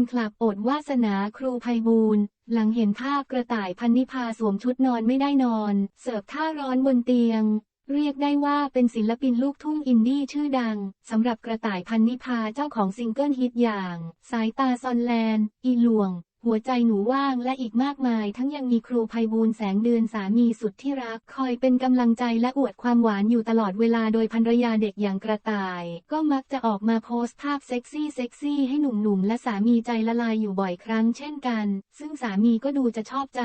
นคลับอดวาสนาครูไพบูลหลังเห็นภาพกระต่ายพันนิพาสวมชุดนอนไม่ได้นอน เสิร์ฟท่าร้อนบนเตียง เรียกได้ว่าเป็นศิลปินลูกทุ่งอินดี้ชื่อดังสำหรับกระต่ายพันนิพาเจ้าของซิงเกิลฮิตอย่าง สายตาซอนแลนด์อีหลวง หัวใจหนูว่างและอีกมากมาย ทั้งยังมีครูไพบูลแสงเดือนสามีสุดที่รัก คอยเป็นกำลังใจและอวดความหวานอยู่ตลอดเวลาโดยภรรยาเด็กอย่างกระต่าย ก็มักจะออกมาโพสต์ภาพเซ็กซี่เซ็กซี่ให้หนุ่มๆ และสามีใจละลายอยู่บ่อยครั้งเช่นกัน ซึ่งสามีก็ดูจะชอบใจ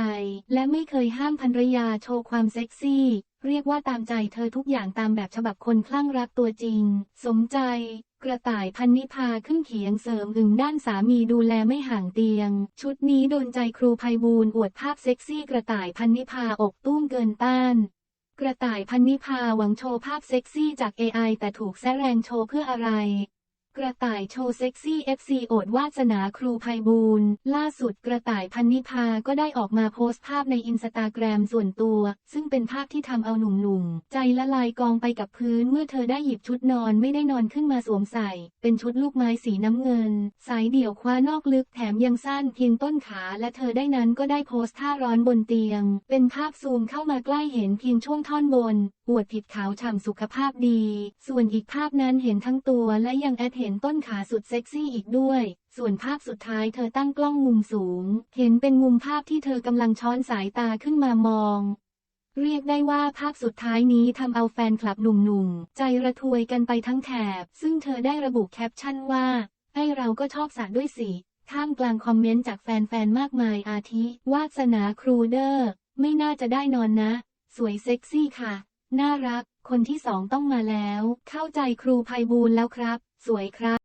และไม่เคยห้ามภรรยาโชว์ความเซ็กซี่เรียกว่าตามใจเธอทุกอย่างตามแบบฉบับคนคลั่งรักตัวจริง สมใจ กระต่ายพันนิพาขึ้นเขียงเสริมอึงด้านสามีดูแลไม่ห่างเตียง ชุดนี้โดนใจครูภัยบูลอวดภาพเซ็กซี่กระต่ายพันนิพาอกตุ้มเกินต้าน กระต่ายพันนิพาหวังโชว์ภาพเซ็กซี่จาก AI แต่ถูกแซแรงโชว์เพื่ออะไร กระต่ายโชว์เซ็กซี่ FC โอดวาสนาครูไพบูลย์ล่าสุดกระต่ายพันนิพาก็ได้ออกมาโพสต์ภาพในอินสตาแกรมส่วนตัว ซึ่งเป็นภาพที่ทำเอาหนุ่มๆ ใจละลายกองไปกับพื้นเมื่อเธอได้หยิบชุดนอนไม่ได้นอนขึ้นมาสวมใส่ เป็นชุดลูกไม้สีน้ำเงิน สายเดี่ยวคว้านอกลึกแถมยังสั้นเพียงต้นขาและเธอได้นั้นก็ได้โพสต์ท่าร้อนบนเตียง เป็นภาพซูมเข้ามาใกล้เห็นเพียงช่วงท่อนบนอวดผิดขาวฉ่ำสุขภาพดี ส่วนอีกภาพนั้นเห็นทั้งตัวและยังแอดเห็นต้นขาสุดเซ็กซี่อีกด้วย ส่วนภาพสุดท้ายเธอตั้งกล้องมุมสูง เห็นเป็นมุมภาพที่เธอกำลังช้อนสายตาขึ้นมามอง เรียกได้ว่าภาพสุดท้ายนี้ทำเอาแฟนคลับหนุ่มๆ ใจระทวยกันไปทั้งแถบ ซึ่งเธอได้ระบุแคปชั่นว่าให้เราก็ชอบสระด้วยสิท่ามกลางคอมเมนต์จากแฟนๆ มากมายอาทิ วาสนาครูเดอร์ ไม่น่าจะได้นอนนะ สวยเซ็กซี่ค่ะ น่ารัก คนที่สองต้องมาแล้ว เข้าใจครูภัยบูลแล้วครับ สวยครับ